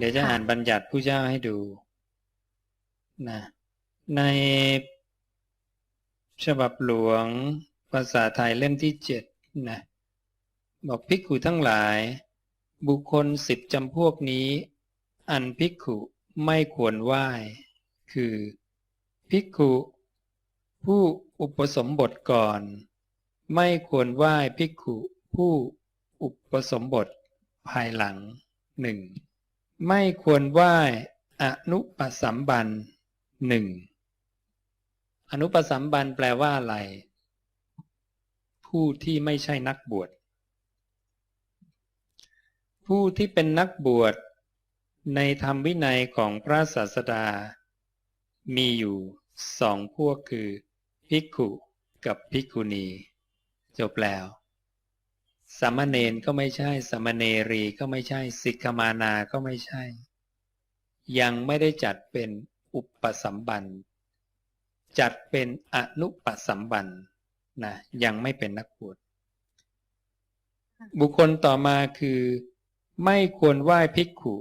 ดี๋ยวจะค่ะอ่านบัญญัติผู้เจ้าให้ดูนะในฉบับหลวงภาษาไทยเล่มที่เจ็ดนะบอกภิกขุทั้งหลาย บุคคลสิบจำพวกนี้ อันภิกขุไม่ควรไหว้คือ ภิกขุผู้อุปสมบทก่อน ไม่ควรไหว้ภิกขุผู้อุปสมบทภายหลังหนึ่ง ไม่ควรไหว้อนุปสัมบันหนึ่งอนุปสัมบันแปลว่าอะไร ผู้ที่ไม่ใช่นักบวช ผู้ที่เป็นนักบวช ในธรรมวินัยของพระศาสดา มีอยู่สองพวกคือ ภิกขุกับภิกขุณี จบแล้ว สามเณรก็ไม่ใช่สามเณรีก็ไม่ใช่สิกขมานาก็ไม่ใช่ ยังไม่ได้จัดเป็นอุปสัมบันจัดเป็นอนุปสัมบันนะยังไม่เป็นนักบวชบุคคลต่อมาคือ ไม่ควรไหว้ภิกขุ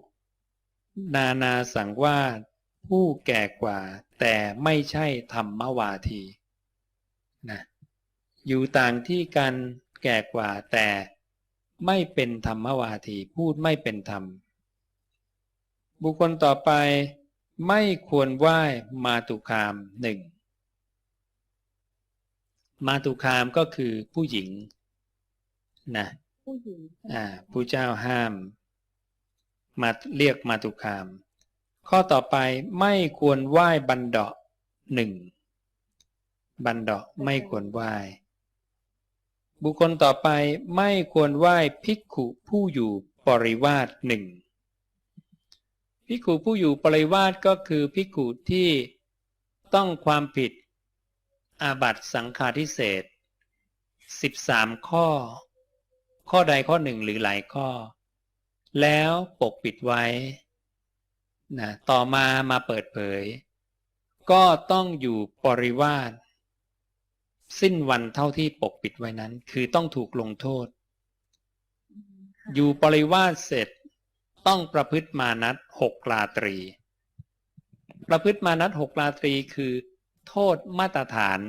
นานาสังวาสผู้แก่กว่า แต่ไม่ใช่ธรรมวาทีนะอยู่ต่างที่กัน แก่กว่า แต่ไม่เป็นธรรมวาทีพูดไม่เป็นธรรม บุคคลต่อไปไม่ควรไหว้มาตุคามหนึ่งมาตุคามก็คือผู้หญิงนะผู้หญิงอ่าผู้เจ้าห้าม มาเรียกมาตุคาม ข้อต่อไปไม่ควรไหว้บันเดาะหนึ่งบันเดาะไม่ควรไหว้ บุคคลต่อไปไม่ควรไหว้ภิกขุผู้อยู่ปริวาสหนึ่งภิกขุผู้อยู่ปริวาสก็คือภิกขุที่ต้องความผิด อาบัตสังฆาทิเศษสิบสามข้อ ข้อใดข้อหนึ่งหรือหลายข้อ แล้วปกปิดไว้นะต่อมามาเปิดเผย ก็ต้องอยู่ปริวาส สิ้นวันเท่าที่ปกปิดไว้นั้น คือต้องถูกลงโทษค่ะอยู่ปริวาสเสร็จต้องประพฤติมานัดหกราตรี ประพฤติมานัดหกราตรีคือ โทษมาตรฐาน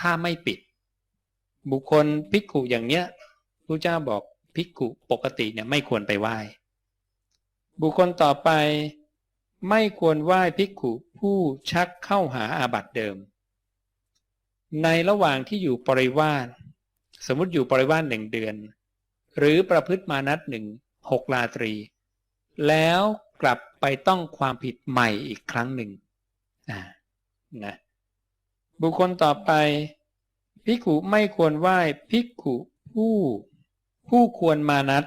ถ้าไม่ปิด บุคคลภิกขุอย่างเนี้ยพระเจ้าบอกภิกขุปกติเนี่ยไม่ควรไปไหว้ บุคคลต่อไปไม่ควรไหว้ภิกขุผู้ชักเข้าหาอาบัติเดิม ในระหว่างที่อยู่ปริวาสสมมติอยู่ปริวาสหนึ่งเดือน หรือประพฤติมานัดหนึ่งหกราตรี แล้วกลับไปต้องความผิดใหม่อีกครั้งหนึ่งนะบุคคลต่อไปภิกขุไม่ควรไหว้ภิกขุผู้ผู้ควรมานัด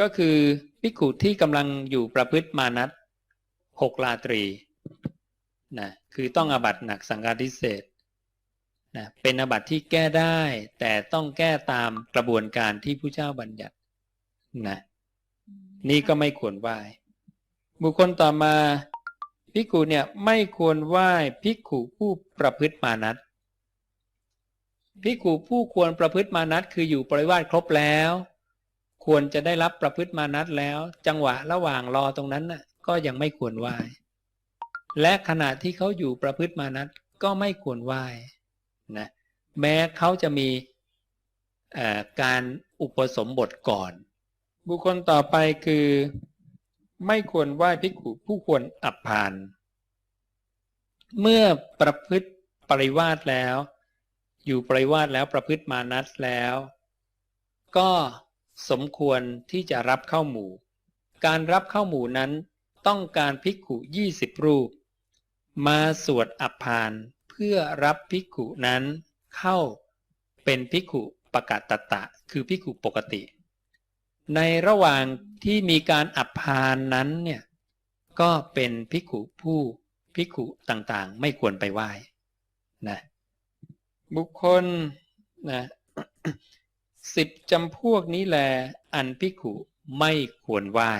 ก็คือภิกขุที่กำลังอยู่ประพฤติมานัดหกราตรี นะคือต้องอาบัตหนักสังฆาทิเศษนะเป็นอาบัติที่แก้ได้ แต่ต้องแก้ตามกระบวนการที่ผู้เจ้าบัญญัตินะนี่ก็ไม่ควรไหว้ บุคคลต่อมาภิกขุเนี่ยไม่ควรไหว้ภิกขุผู้ประพฤติมานัดภิกขุผู้ควรประพฤติมานัดคืออยู่ปริวาสครบแล้ว ควรจะได้รับประพฤติมานัดแล้ว จังหวะระหว่างรอตรงนั้นน่ะก็ยังไม่ควรไหว้ และขณะที่เขาอยู่ประพฤติมานัดก็ไม่ควรไหว้นะแม้เขาจะมีการอุปสมบทก่อน บุคคลต่อไปคือ ไม่ควรไหว้ภิกขุผู้ควรอับพานเมื่อประพฤติปริวาสแล้ว อยู่ปริวาสแล้วประพฤติมานัดแล้ว ก็สมควรที่จะรับเข้าหมู่ การรับเข้าหมู่นั้นต้องการภิกขุยี่สิบรูป มาสวดอับพานเพื่อรับภิกขุนั้นเข้าเป็นภิกขุปกตตะ คือภิกขุปกติ ในระหว่างที่มีการอับพานนั้นเนี่ยก็เป็นภิกขุผู้ภิกขุต่างๆ ไม่ควรไปไหว้นะบุคคลนะสิบจำพวกนี้แล อันภิกขุไม่ควรไหว้